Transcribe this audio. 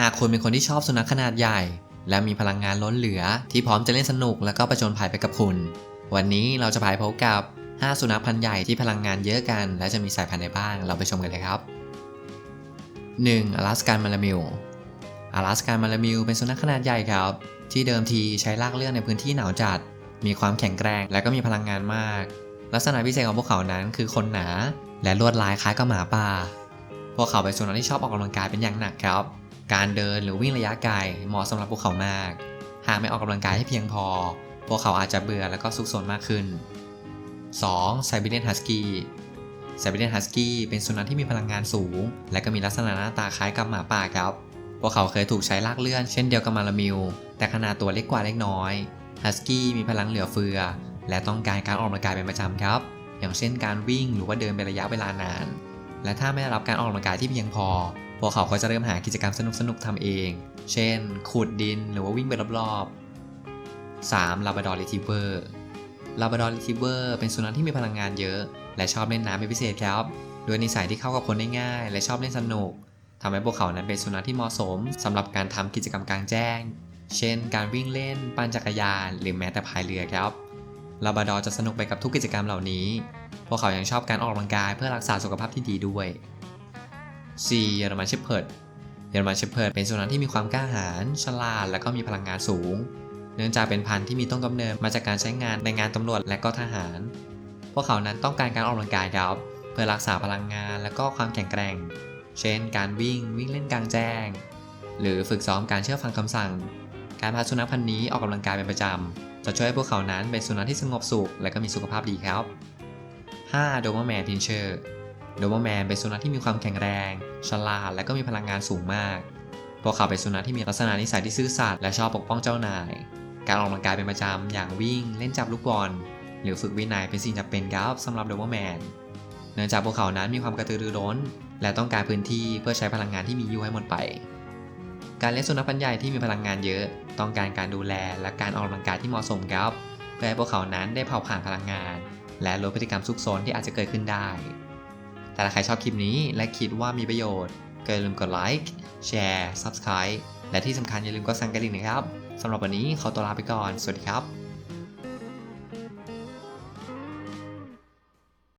หากคุณเป็นคนที่ชอบสุนัขขนาดใหญ่ และมีพลังงานล้นเหลือ ที่พร้อมจะเล่นสนุกและก็ประจนภัยไปกับคุณ วันนี้เราจะพายพบกับ 5 สุนัขพันธุ์ใหญ่ที่พลังงานเยอะกัน และจะมีสายพันธุ์ไหนบ้างเราไปชมกันเลยครับ 1. อลาสกันมาลามิลอลาสกันมาลามิลเป็นสุนัขขนาดใหญ่ครับ ที่เดิมทีใช้ลากเลื่อนในพื้นที่หนาวจัด มีความแข็งแกร่งและก็มีพลังงานมาก ลักษณะพิเศษของพวกเขานั้นคือคนหนา และลวดลายคล้ายกับหมาป่า พวกเขาเป็นสุนัขที่ชอบออกกำลังกายเป็นอย่างหนักครับ การเดินหรือวิ่งระยะไกลเหมาะสำหรับพวกเขามาก หากไม่ออกกำลังกายให้เพียงพอ พวกเขาอาจจะเบื่อและก็ซุกซนมากขึ้น 2. ไซบีเรียนฮัสกี้ไซบีเรียนฮัสกี้เป็นสุนัขที่มีพลังงานสูง และก็มีลักษณะหน้าตาคล้ายกับหมาป่าครับ พวกเขาเคยถูกใช้ลากเลื่อนเช่นเดียวกับมาลามิลแต่ขนาดตัวเล็กกว่าเล็กน้อยฮัสกี้มีพลังเหลือเฟือ และต้องการการออกกำลังกายเป็นประจำครับ อย่างเช่นการวิ่งหรือว่าเดินเป็นระยะเวลานาน และถ้าไม่ได้รับการออกกำลังกายที่เพียงพอ วกเขาก็จะเริ่มหากิจกรรมสนุกๆทำเอง เช่น ขุดดินหรือว่าวิ่งไปรอบๆ 3. ลาบ r ดอร์ r ิทิเวอร์ลาบ r ดอร์ r ิทิเวอร์เป็นสุนัขที่มีพลังงานเยอะ และชอบเล่นน้ำเป็นพิเศษครับด้วยนิสัยที่เข้ากับคนได้ง่าย และชอบเล่นสนุกทำให้พวกเขานั้นเป็นสุนัขที่เหมาะสมสำหรับการทำกิจกรรมกลางแจ้ง เช่น การวิ่งเล่น ปั่นจักรยาน หรือแม้แต่พายเรือครับลาบ r ดอร์จะสนุกไปกับทุกกิจกรรมเหล่านี้ พวกเขายังชอบการออกกำลังกายเพื่อรักษาสุขภาพที่ดีด้วย 4. เยอรมันเชพเพิร์ดเยอรมันเชพเพิร์ดเป็นสุนัขที่มีความกล้าหาญฉลาด และก็มีพลังงานสูง เนื่องจากเป็นพันธุ์ที่มีต้นกำเนิดมาจากการใช้งานในงานตำรวจและก็ทหาร พวกเขานั้นต้องการการออกกำลังกายครับ เพื่อรักษาพลังงานและก็ความแข็งแกร่ง เช่น การวิ่งวิ่งเล่นกลางแจ้ง หรือฝึกซ้อมการเชื่อฟังคำสั่ง การพาสุนัขพันธุ์นี้ออกกำลังกายเป็นประจำจะช่วยให้พวกเขานั้นเป็นสุนัขที่สงบสุข และก็มีสุขภาพดีครับ 5. โดมาแมนพินเชอร์ โดมาแมนเป็นสุนัขที่มีความแข็งแรง ฉลาด และก็มีพลังงานสูงมาก พวกเขาเป็นสุนัขที่มีลักษณะนิสัยที่ซื่อสัตย์และชอบปกป้องเจ้านาย การออกกำลังกายเป็นประจำอย่างวิ่ง เล่นจับลูกบอล หรือฝึกวินัยเป็นสิ่งจำเป็นครับสำหรับโดมาแมน เนื่องจากพวกเขานั้นมีความกระตือรือร้น และต้องการพื้นที่เพื่อใช้พลังงานที่มีอยู่ให้หมดไป การเลี้ยงสุนัขพันธุ์ใหญ่ที่มีพลังงานเยอะ ต้องการการดูแลและการออกกำลังกายที่เหมาะสมครับเพื่อให้พวกเขานั้นได้เผาผลาญพลังงาน และลดพฤติกรรมซุกซนที่อาจจะเกิดขึ้นได้ แต่ถ้าใครชอบคลิปนี้และคิดว่ามีประโยชน์ ก็อย่าลืมกดไลค์แชร์ Subscribe และที่สำคัญอย่าลืมกดสั่นกระดิ่งนะครับสำหรับวันนี้ขอตัวลาไปก่อน สวัสดีครับ